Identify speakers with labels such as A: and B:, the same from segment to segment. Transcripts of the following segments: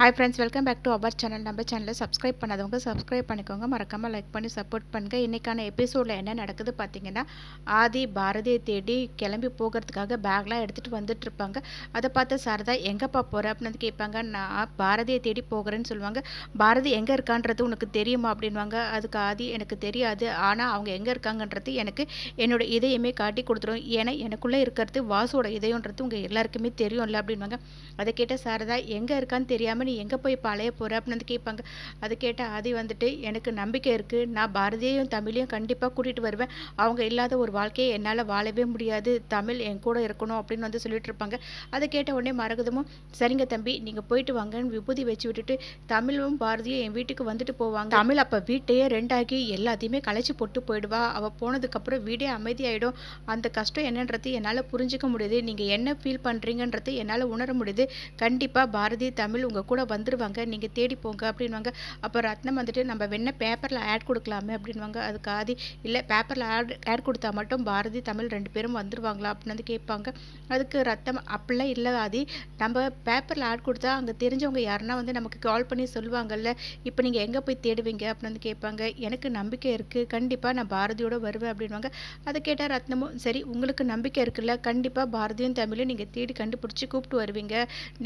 A: Hi friends welcome back to our channel நம்ம சேனலை subscribe பண்ணாதவங்க சப்ஸ்கிரைப் பண்ணிக்கோங்க. மறக்காமல் லைக் பண்ணி சப்போர்ட் பண்ணுங்கள் இன்றைக்கான எபிசோடில் என்ன நடக்குது பார்த்தீங்கன்னா ஆதி பாரதியை தேடி கிளம்பி போகிறதுக்காக பேக்லாம் எடுத்துகிட்டு வந்துட்டு இருப்பாங்க. அதை பார்த்து சாரதா எங்கேப்பா போகிற அப்படின்னு கேட்பாங்க. நான் பாரதியை தேடி போகிறேன்னு சொல்லுவாங்க. பாரதி எங்கே இருக்கான்றது உனக்கு தெரியுமா? அப்படின்வாங்க அதுக்கு ஆதி எனக்கு தெரியாது. ஆனால் அவங்க எங்கே இருக்காங்கன்றது எனக்கு என்னோட இதயமே காட்டி கொடுத்துரும். ஏன்னா எனக்குள்ளே இருக்கிறது வாசுவோட இதயன்றது உங்கள் எல்லாருக்குமே தெரியும்ல? அப்படின்வாங்க அதை கேட்ட சாரதா எங்கே இருக்கான்னு தெரியாமல் நீ எங்கே போய் பழைய போகிற அப்படின்னு வந்து கேட்பாங்க. அது கேட்டால் ஆதி வந்துட்டு எனக்கு நம்பிக்கை இருக்குது நான் பாரதியையும் தமிழையும் கண்டிப்பாக கூட்டிகிட்டு வருவேன். அவங்க இல்லாத ஒரு வாழ்க்கையை என்னால் வாழவே முடியாது. தமிழ் என் கூட இருக்கணும் அப்படின்னு வந்து சொல்லிட்டு இருப்பாங்க. அதை கேட்ட உடனே மரகதமும் சரிங்க தம்பி நீங்கள் போயிட்டு வாங்கன்னு விபூதி வச்சு விட்டுட்டு தமிழும் பாரதியும் என் வீட்டுக்கு வந்துட்டு போவாங்க. தமிழ் அப்போ வீட்டையே ரெண்டாகி எல்லாத்தையுமே கலைச்சி போட்டு போயிடுவா. அவள் போனதுக்கப்புறம் வீடே அமைதியாயிடும். அந்த கஷ்டம் என்னன்றது என்னால் புரிஞ்சிக்க முடியுது. நீங்கள் என்ன ஃபீல் பண்ணுறீங்கன்றது என்னால் உணர முடியுது. கண்டிப்பாக பாரதி தமிழ் உங்கள் கூட வந்துடுவாங்க நீங்கள் தேடி போங்க அப்படின்வாங்க அப்போ ரத்னம் வந்துட்டு நம்ம வேணா பேப்பரில் ஆட் கொடுக்கலாமே அப்படின்வாங்க அதுக்கு ஆதி இல்லை பேப்பரில் ஆட் ஆட் கொடுத்தா மட்டும் பாரதி தமிழ் ரெண்டு பேரும் வந்துடுவாங்களா அப்படின்னு வந்து கேட்பாங்க. அதுக்கு ரத்தம் அப்படிலாம் இல்லை ஆதி நம்ம பேப்பரில் ஆட் கொடுத்தா அங்கே தெரிஞ்சவங்க யாருன்னா வந்து நமக்கு கால் பண்ணி சொல்லுவாங்கல்ல. இப்போ நீங்கள் எங்கே போய் தேடுவீங்க? அப்படின்னு வந்து கேட்பாங்க. எனக்கு நம்பிக்கை இருக்குது கண்டிப்பாக நான் பாரதியோடு வருவேன். அப்படின்வாங்க அதை கேட்டால் ரத்னமும் சரி உங்களுக்கு நம்பிக்கை இருக்குல்ல. கண்டிப்பாக பாரதியும் தமிழும் நீங்கள் தேடி கண்டுபிடிச்சி கூப்பிட்டு வருவீங்க.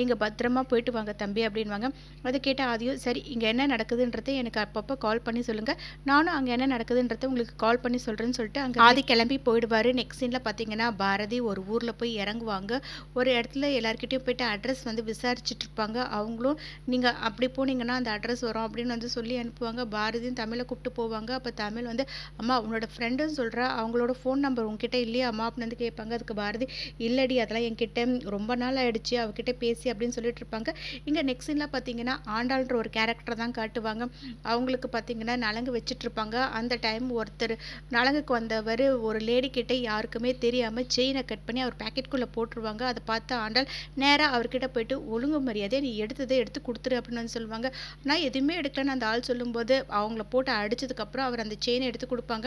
A: நீங்கள் பத்திரமா போயிட்டு வாங்க தம்பி. அப்படின்வாங்க. அதை கேட்டால் ஆதியும் சரி இங்கே என்ன நடக்குதுன்றதை எனக்கு அப்பப்போ கால் பண்ணி சொல்லுங்கள் நானும் அங்கே என்ன நடக்குதுன்றதை உங்களுக்கு கால் பண்ணி சொல்கிறேன்னு சொல்லிட்டு அங்கே ஆதி கிளம்பி போயிடுவார். நெக்ஸ்ட் சீனில் பார்த்தீங்கன்னா பாரதி ஒரு ஊரில் போய் இறங்குவாங்க. ஒரு இடத்துல எல்லாருக்கிட்டையும் போயிட்டு அட்ரஸ் வந்து விசாரிச்சுட்டு இருப்பாங்க. அவங்களும் நீங்கள் அப்படி போனீங்கன்னா அந்த அட்ரஸ் வரும் அப்படின்னு வந்து சொல்லி அனுப்புவாங்க. பாரதியும் தமிழை கூப்பிட்டு போவாங்க. அப்போ தமிழ் வந்து அம்மா உன்னோட ஃப்ரெண்டுன்னு சொல்கிறா அவங்களோட ஃபோன் நம்பர் உங்ககிட்ட இல்லையா? அம்மா அப்படின்னு வந்து கேட்பாங்க. அதுக்கு பாரதி இல்லடி அதெல்லாம் என்கிட்ட ரொம்ப நாள் ஆயிடுச்சு. அவகிட்ட பேசி அப்படின்னு சொல்லிட்டு இருப்பாங்க. இங்கே நெக்ஸ்ட் சீனில் பார்த்தீங்கன்னா ஆண்டாள்ன்ற ஒரு கேரக்டர் தான் காட்டுவாங்க. அவங்களுக்கு பார்த்தீங்கன்னா நலங்கு வச்சிட்ருப்பாங்க. அந்த டைம் ஒருத்தர் நலங்குக்கு வந்தவர் ஒரு லேடி கிட்டே யாருக்குமே தெரியாமல் செயினை கட் பண்ணி அவர் பேக்கெட்குள்ளே போட்டுருவாங்க. அதை பார்த்து ஆண்டாள் நேராக அவர்கிட்ட போயிட்டு ஒழுங்கு மரியாதை நீ எடுத்ததை எடுத்து கொடுத்துரு அப்படின்னு வந்து சொல்லுவாங்க. நான் எதுவுமே எடுக்கலன்னு அந்த ஆள் சொல்லும்போது அவங்கள போட்டு அடிச்சதுக்கப்புறம் அவர் அந்த செயினை எடுத்து கொடுப்பாங்க.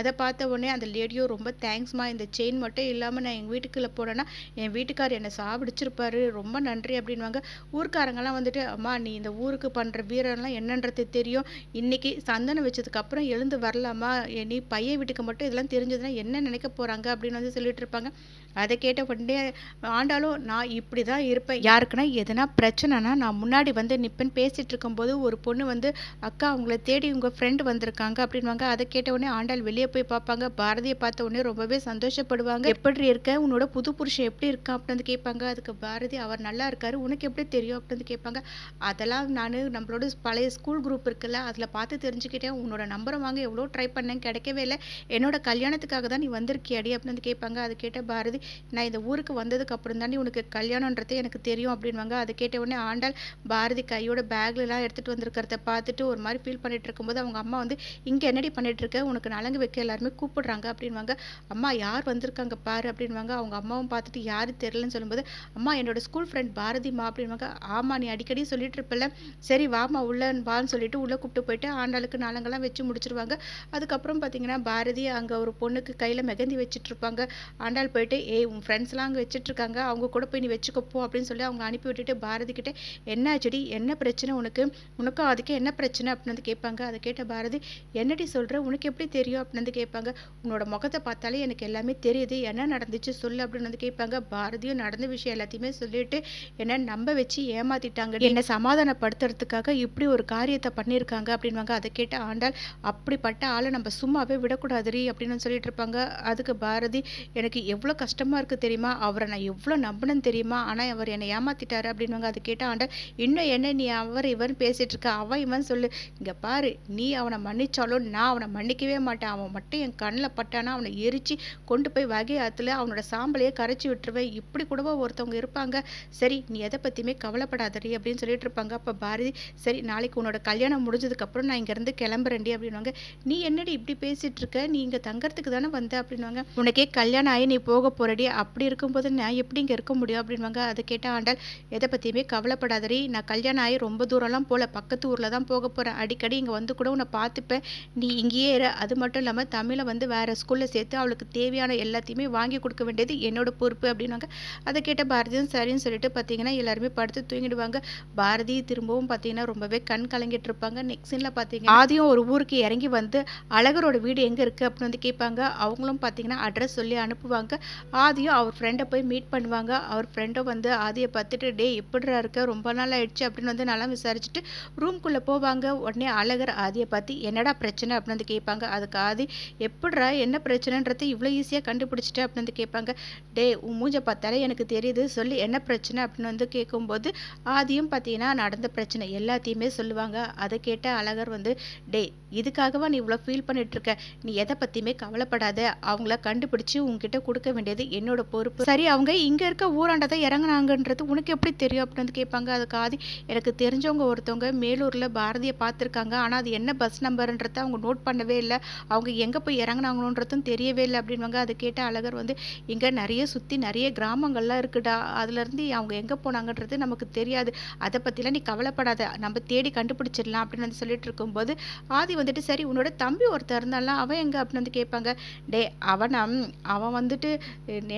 A: அதை பார்த்த உடனே அந்த லேடியோ ரொம்ப தேங்க்ஸ்மா இந்த செயின் மட்டும் இல்லாமல் நான் எங்கள் வீட்டுக்குள்ளே போனேன்னா என் வீட்டுக்கார் என்னை சாப்பிடிச்சிருப்பாரு ரொம்ப நன்றி அப்படின்வாங்க ஊர்க்காரங்கெல்லாம் வந்துட்டு அம்மா நீ இந்த ஊருக்கு பண்ணுற வீரம்லாம் என்னன்றது தெரியும். இன்னைக்கு சந்தனம் வச்சதுக்கப்புறம் எழுந்து வரலாமா? நீ பையன் வீட்டுக்கு மட்டும் இதெல்லாம் தெரிஞ்சதுன்னா என்ன நினைக்க போகிறாங்க அப்படின்னு வந்து சொல்லிட்டு இருப்பாங்க. அதை கேட்ட உடனே ஆண்டாலும் நான் இப்படி தான் இருப்பேன். யாருக்குன்னா எதனா பிரச்சனைனா நான் முன்னாடி வந்து நிப்பேன். பேசிகிட்டு இருக்கும்போது ஒரு பொண்ணு வந்து அக்கா அவங்கள தேடி உங்கள் ஃப்ரெண்டு வந்திருக்காங்க அப்படின்வாங்க அதை கேட்ட உடனே ஆண்டாள் வெளியே போய் பார்ப்பாங்க. பாரதியை பார்த்த உடனே ரொம்பவே சந்தோஷப்படுவாங்க. எப்படி இருக்க? உன்னோட புது புருஷன் எப்படி இருக்கான்? அப்படின்னு வந்து கேட்பாங்க. அதுக்கு பாரதி அவர் நல்லா இருக்காரு. உனக்கு எப்படி தெரியும்? அப்படின்னு வந்து கேட்பாங்க. அதெல்லாம் நான் நம்மளோட பழைய ஸ்கூல் குரூப் இருக்குல்ல அதில் பார்த்து தெரிஞ்சுக்கிட்டேன். உன்னோட நம்பரை வாங்க. எவ்வளோ ட்ரை பண்ணேன் கிடைக்கவே இல்லை. என்னோட கல்யாணத்துக்காக தான் நீ வந்திருக்கியாடி? அப்படின்னு வந்து கேட்பாங்க. அது கேட்ட பாரதி நான் இந்த ஊருக்கு வந்ததுக்கு அப்புறம் தாண்டி உனக்கு கல்யாணன்றது எனக்கு தெரியும் அப்படின்வாங்க அதை கேட்ட உடனே ஆண்டாள் பாரதி கையோட பேக்லலாம் எடுத்துகிட்டு வந்திருக்கிறத பார்த்துட்டு ஒரு மாதிரி ஃபீல் பண்ணிட்டு இருக்கும்போது அவங்க அம்மா வந்து இங்கே என்னடி பண்ணிட்டு இருக்க? உனக்கு நலங்கு வைக்க எல்லாருமே கூப்பிடுறாங்க அப்படின்வாங்க அம்மா யார் வந்திருக்காங்க பாரு அப்படின்வாங்க அவங்க அம்மாவும் பார்த்துட்டு யார் தெரிலன்னு சொல்லும்போது அம்மா என்னோட ஸ்கூல் ஃப்ரெண்ட் பாரதிமா அப்படின்வாங்க ஆமா நீ அடிக்கடி சொல்லிட்டு இருப்பல சரி வாமா உள்ள வான்னு சொல்லிட்டு உள்ள கூப்பிட்டு போயிட்டு ஆண்டாளுக்கு நலங்கெல்லாம் வச்சு முடிச்சிருவாங்க. அதுக்கப்புறம் பார்த்தீங்கன்னா பாரதி அங்கே ஒரு பொண்ணுக்கு கையில் மெகந்தி வச்சுட்டு இருப்பாங்க. ஆண்டாள் போயிட்டு ஏய் உன் ஃப்ரெண்ட்ஸ்லாம் அங்கே வச்சுட்டு இருக்காங்க அவங்க கூட போய் நீ வச்சுக்கப்போ அப்படின்னு சொல்லி அவங்க அனுப்பி விட்டுட்டு பாரதி என்ன செடி என்ன பிரச்சனை உனக்கு? உனக்கும் அதுக்கு என்ன பிரச்சனை? அப்படின்னு வந்து கேட்பாங்க. அதை கேட்ட பாரதி என்னடி சொல்கிற உனக்கு எப்படி தெரியும்? அப்படின்னு வந்து கேட்பாங்க. உன்னோட முகத்தை பார்த்தாலே எனக்கு எல்லாமே தெரியுது. என்ன நடந்துச்சு சொல்லு அப்படின்னு வந்து கேட்பாங்க. பாரதியும் நடந்த விஷயம் எல்லாத்தையுமே சொல்லிட்டு என்ன நம்ப வச்சு ஏமாத்திட்டாங்க என்னை சமாதானப்படுத்துறதுக்காக இப்படி ஒரு காரியத்தை பண்ணியிருக்காங்க அப்படின்வாங்க அதை கேட்ட ஆண்டாள் அப்படிப்பட்ட ஆளை நம்ம சும்மாவே விடக்கூடாதுரி அப்படின்னு சொல்லிட்டு இருப்பாங்க. அதுக்கு பாரதி எனக்கு எவ்வளோ கஷ்டம் இருக்கு தெரியுமா? அவரை நான் எவ்வளோ நம்பினேன்னு தெரியுமா? ஆனால் அவர் என்னை ஏமாத்திட்டாரு அப்படின்வாங்க அதை கேட்ட ஆண்டாள் இன்னும் என்ன நீ அவர் இவன் பேசிட்டு இருக்க? அவன் இவன் சொல்லு. இங்க பாரு நீ அவனை மன்னிச்சாலும் நான் அவனை மன்னிக்கவே மாட்டேன். அவன் மட்டும் என் கண்ணில் பட்டானா அவனை எரிச்சு கொண்டு போய் வகை ஆத்துல அவனோட சாம்பலையே கரைச்சி விட்டுருவேன். இப்படி கூடவா ஒருத்தவங்க இருப்பாங்க. சரி நீ எதை பற்றியுமே கவலைப்படாதடி அப்படின்னு சொல்லிட்டு இருப்பாங்க. அப்போ பாரதி சரி நாளைக்கு உன்னோட கல்யாணம் முடிஞ்சதுக்கப்புறம் நான் இங்கேருந்து கிளம்புறேன்டி அப்படின்வாங்க நீ என்னடி இப்படி பேசிட்டு இருக்க? நீ இங்கே தங்கறதுக்கு தானே வந்த? அப்படின்வாங்க உனக்கே கல்யாணம் ஆகி நீ போக போற போகிறடி அப்படி இருக்கும்போது நான் எப்படி இங்கே இருக்க முடியும் அப்படின்வாங்க அதை கேட்ட ஆண்டாள் எதை பற்றியுமே கவலைப்படாதடி. நான் கல்யாணம் ஆகி ரொம்ப தூரம்லாம் போகல. பக்கத்து ஊரில் தான் போக போகிறேன் அடிக்கடி இங்கே வந்து கூட உன்னை பார்த்துப்பேன். நீ இங்கேயே இரு. அது மட்டும் இல்லாமல் தமிழை வந்து வேறு ஸ்கூலில் சேர்த்து அவளுக்கு தேவையான எல்லாத்தையுமே வாங்கி கொடுக்க வேண்டியது என்னோட பொறுப்பு அப்படின்னாங்க அதை கேட்ட பாரதியும் சரின்னு சொல்லிட்டு பார்த்தீங்கன்னா எல்லாருமே படுத்து தூங்கிடுவாங்க. பாரதி திரும்பவும் பார்த்தீங்கன்னா ரொம்பவே கண் கலங்கிட்டு இருப்பாங்க. நெக்ஸ்ட் சீனில் பார்த்தீங்கன்னா ஆதியும் ஒரு ஊருக்கு இறங்கி வந்து அழகரோட வீடு எங்கே இருக்குது அப்படின்னு வந்து கேட்பாங்க. அவங்களும் பார்த்தீங்கன்னா அட்ரஸ் சொல்லி அனுப்புவாங்க. ஆதியும் அவர் ஃப்ரெண்டை போய் மீட் பண்ணுவாங்க. அவர் ஃப்ரெண்டும் வந்து ஆதியை பார்த்துட்டு டே எப்படிரா இருக்க? ரொம்ப நாள் ஆயிடுச்சு. அப்படின்னு வந்து நல்லா விசாரிச்சுட்டு ரூம்குள்ளே போவாங்க. உடனே அழகர் ஆதியை பார்த்து என்னடா பிரச்சனை? அப்படின்னு வந்து கேட்பாங்க. அதுக்கு ஆதி எப்படிரா என்ன பிரச்சனைன்றது இவ்வளோ ஈஸியாக கண்டுபிடிச்சிட்டு? அப்படின்னு வந்து கேட்பாங்க. டே உன் மூஞ்ச பார்த்தாலே எனக்கு தெரியுது. சொல்லி என்ன பிரச்சனை? அப்படின்னு வந்து கேட்கும்போது ஆதியும் பார்த்தீங்கன்னா நடந்த பிரச்சனை எல்லாத்தையுமே சொல்லுவாங்க. அதை கேட்ட அழகர் வந்து டே இதுக்காகவா நீ இவ்வளோ ஃபீல் பண்ணிட்டு இருக்க? நீ எதை பற்றியுமே கவலைப்படாத. அவங்கள கண்டுபிடிச்சி உங்ககிட்ட கொடுக்க வேண்டியது என்னோட பொறுப்பு. சரி அவங்க இங்கே இருக்க ஊராண்டதை இறங்குனாங்கன்றது உனக்கு எப்படி தெரியும்? அப்படின்னு வந்து கேட்பாங்க. அதுக்கு ஆதி எனக்கு தெரிஞ்சவங்க ஒருத்தவங்க மேலூரில் பாரதியை பார்த்துருக்காங்க. ஆனால் அது என்ன பஸ் நம்பருன்றத அவங்க நோட் பண்ணவே இல்லை. அவங்க எங்கே போய் இறங்குனாங்கன்றதும் தெரியவே இல்லை அப்படின்வாங்க அதை கேட்ட அழகர் வந்து இங்கே நிறைய சுற்றி நிறைய கிராமங்கள்லாம் இருக்குடா. அதுலேருந்து அவங்க எங்கே போனாங்கன்றது நமக்கு தெரியாது. அதை பற்றிலாம் நீ கவலைப்படாத. நம்ம தேடி கண்டுபிடிச்சிடலாம். அப்படின்னு வந்து சொல்லிட்டு இருக்கும்போது ஆதி வந்துட்டு சரி உன்னோட தம்பி ஒருத்தர் இருந்தாலும் அவன் எங்கே? அப்படின்னு வந்து கேட்பாங்க. டே அவனா? அவன் வந்துட்டு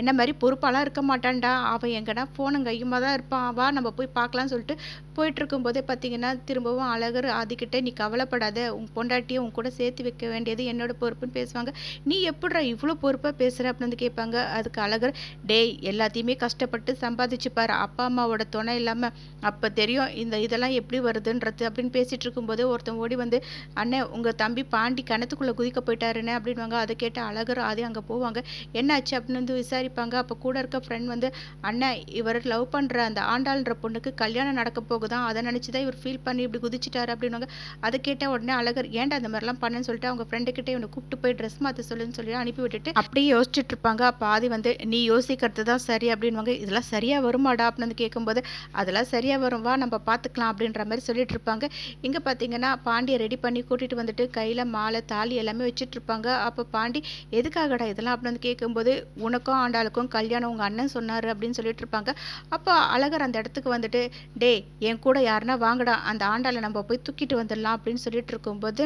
A: என்ன மாதிரி பொறுப்பாலாம் இருக்க மாட்டான்டா. அவன் எங்கடா ஃபோனும் கையுமாக தான் இருப்பான். வா நம்ம போய் பார்க்கலாம்னு சொல்லிட்டு போயிட்டுருக்கும்போதே பார்த்தீங்கன்னா திரும்பவும் அழகர் ஆதிக்கிட்டே நீ கவலைப்படாத. உன் பொண்டாட்டியை உன் கூட சேர்த்து வைக்க வேண்டியது என்னோட பொறுப்புன்னு பேசுவாங்க. நீ எப்படிடா இவ்வளோ பொறுப்பாக பேசுகிற அப்படின்னு வந்து கேட்பாங்க. அதுக்கு அழகர் டேய் எல்லாத்தையுமே கஷ்டப்பட்டு சம்பாதிச்சுப்பார் அப்பா அம்மாவோட துணை இல்லாமல் அப்போ தெரியும் இந்த இதெல்லாம் எப்படி வருதுன்றது. அப்படின்னு பேசிகிட்டு இருக்கும்போது ஒருத்தன் ஓடி வந்து அண்ணன் உங்கள் தம்பி பாண்டி கிணத்துக்குள்ளே குதிக்க போயிட்டாருன்னு அப்படின்வாங்க அதை கேட்டு அழகர் ஆதி அங்கே போவாங்க. என்னாச்சு? அப்படின்னு வந்து விசாரிப்பாங்க. அப்போ கூட இருக்க ஃப்ரெண்ட் வந்து அண்ணன் இவர் லவ் பண்ணுற அந்த ஆண்டாள்ன்ற பொண்ணுக்கு கல்யாணம் நடக்க போகுதான் அதை நினச்சி தான் இவர் ஃபீல் பண்ணி இப்படி குதிச்சிட்டாரு அப்படின்வாங்க அதை கேட்ட உடனே அழகர் ஏன்டா அந்த மாதிரிலாம் பண்ணேன்னு சொல்லிட்டு அவங்க ஃப்ரெண்டுக்கிட்டே இவனை கூப்பிட்டு போய் ட்ரெஸ் மாற்ற சொல்லுன்னு சொல்லி அனுப்பி விட்டுட்டு அப்படியே யோசிச்சுட்டு இருப்பாங்க. அப்போ ஆதி வந்து நீ யோசிக்கிறது தான் சரி அப்படின்வாங்க இதெல்லாம் சரியாக வருமாடா அப்படின்னு வந்து கேட்கும்போது அதெல்லாம் சரியாக வரும். வா நம்ம பார்த்துக்கலாம் அப்படின்ற மாதிரி சொல்லிட்டு இருப்பாங்க. இங்கே பார்த்தீங்கன்னா பாண்டியை ரெடி பண்ணி கூட்டிகிட்டு வந்துட்டு கையில் மாலை தாலி எல்லாமே வச்சுட்டு இருப்பாங்க. அப்போ பாண்டி எதுக்காகடா இதெல்லாம்? அப்படின்னு வந்து கேட்கும்போது உனக்கும் ஆண்டாளுக்கும் கல்யாணம் உங்கள் அண்ணன் சொன்னார் அப்படின்னு சொல்லிட்டு இருப்பாங்க. அப்போ அழகர் அந்த இடத்துக்கு வந்துட்டு டே என் கூட யாருன்னா வாங்கடா அந்த ஆண்டாளை நம்ம போய் தூக்கிட்டு வந்துடலாம் அப்படின்னு சொல்லிட்டு இருக்கும்போது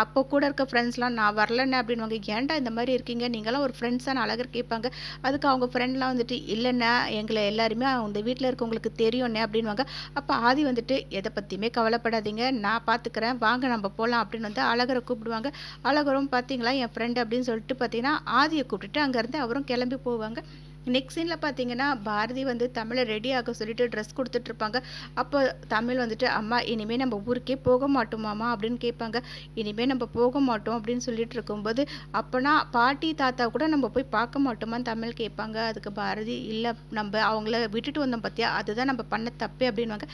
A: அப்போ கூட இருக்க ஃப்ரெண்ட்ஸ்லாம் நான் வரலன்னு அப்படின்வாங்க ஏன்டா இந்த மாதிரி இருக்கீங்க? நீங்களாம் ஒரு ஃப்ரெண்ட்ஸான அழகர் கேட்பாங்க. அதுக்கு அவங்க ஃப்ரெண்ட்லாம் வந்துட்டு இல்லைண்ணே எங்களை எல்லாருமே அந்த வீட்டில் இருக்கவங்களுக்கு தெரியும்ண்ணே அப்படின்வாங்க அப்போ ஆதி வந்துட்டு எதை பற்றியுமே கவலைப்படாதீங்க நான் பார்த்துக்கிறேன் வாங்க நம்ம போகலாம் அப்படின்னு வந்து அழகரை கூப்பிடுவாங்க. அழகரும் பார்த்தீங்களா என் ஃப்ரெண்டு அப்படின்னு சொல்லிட்டு பார்த்தீங்கன்னா ஆதியை கூப்பிட்டுட்டு அங்கேருந்து அவரும் கிளம்பி போவாங்க. நெக்ஸ்ட் சீனில் பார்த்தீங்கன்னா பாரதி வந்து தமிழை ரெடி ஆக சொல்லிட்டு ட்ரெஸ் கொடுத்துட்ருப்பாங்க. அப்போ தமிழ் வந்துட்டு அம்மா இனிமேல் நம்ம ஊருக்கே போக மாட்டோமாம்மா அப்படின்னு கேட்பாங்க. இனிமேல் நம்ம போக மாட்டோம் அப்படின்னு சொல்லிட்டு இருக்கும்போது அப்போனா பாட்டி தாத்தா கூட நம்ம போய் பார்க்க மாட்டோமான்னு தமிழ் கேட்பாங்க. அதுக்கு பாரதி இல்லை நம்ம அவங்கள விட்டுட்டு வந்தோம் பார்த்தியா அதுதான் நம்ம பண்ண தப்பே அப்படின்வாங்க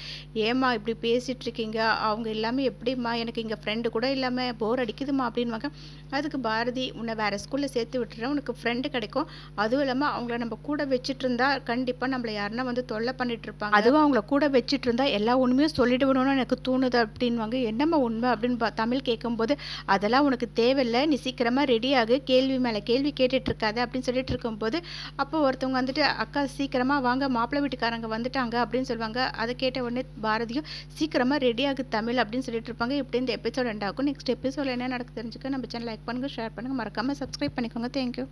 A: ஏம்மா இப்படி பேசிகிட்டு இருக்கீங்க அவங்க எல்லாமே எப்படிம்மா? எனக்கு இங்கே ஃப்ரெண்டு கூட இல்லாமல் போர் அடிக்குதுமா அப்படின்வாங்க அதுக்கு பாரதி உன்னை வேறு ஸ்கூலில் சேர்த்து விட்டுறேன். உனக்கு ஃப்ரெண்டு கிடைக்கும். அதுவும் இல்லாமல் அவங்கள நம்ம கூட வச்சுட்டு இருந்தா கண்டிப்பாக நம்மளை யாருன்னா வந்து தொல்லை பண்ணிட்டு இருப்பாங்க. அதுவும் அவங்கள கூட வச்சுட்டு இருந்தா எல்லா உண்மையும் சொல்லிடுவணும்னு எனக்கு தோணுது அப்படின்வாங்க என்னம்மா உண்மை அப்படின்னு பா- தமிழ் கேட்கும்போது அதெல்லாம் உனக்கு தேவையில்லை. நீ சீக்கிரமாக ரெடியாகு கேள்வி மேலே கேள்வி கேட்டுட்டு இருக்காது. அப்படின்னு சொல்லிட்டு இருக்கும்போது அப்போ ஒருத்தவங்க வந்துட்டு அக்கா சீக்கிரமாக வாங்க. மாப்பிள்ளை வீட்டுக்காரங்க வந்துட்டாங்க. அப்படின்னு சொல்லுவாங்க. அதை கேட்ட உடனே பாரதியும் சீக்கிரமாக ரெடியாகு தமிழ். அப்படின்னு சொல்லிட்டு இருப்பாங்க. இப்படி இந்த எபிசோட் ரெண்டாகும் நெக்ஸ்ட் எபிசோட் என்ன நடக்கு தெரிஞ்சுக்க நம்ம சேனல் லைக் பண்ணுங்கள் ஷேர் பண்ணுங்கள் மறக்காமல் சப்ஸ்கிரைப் பண்ணிக்கோங்க. தேங்க்யூ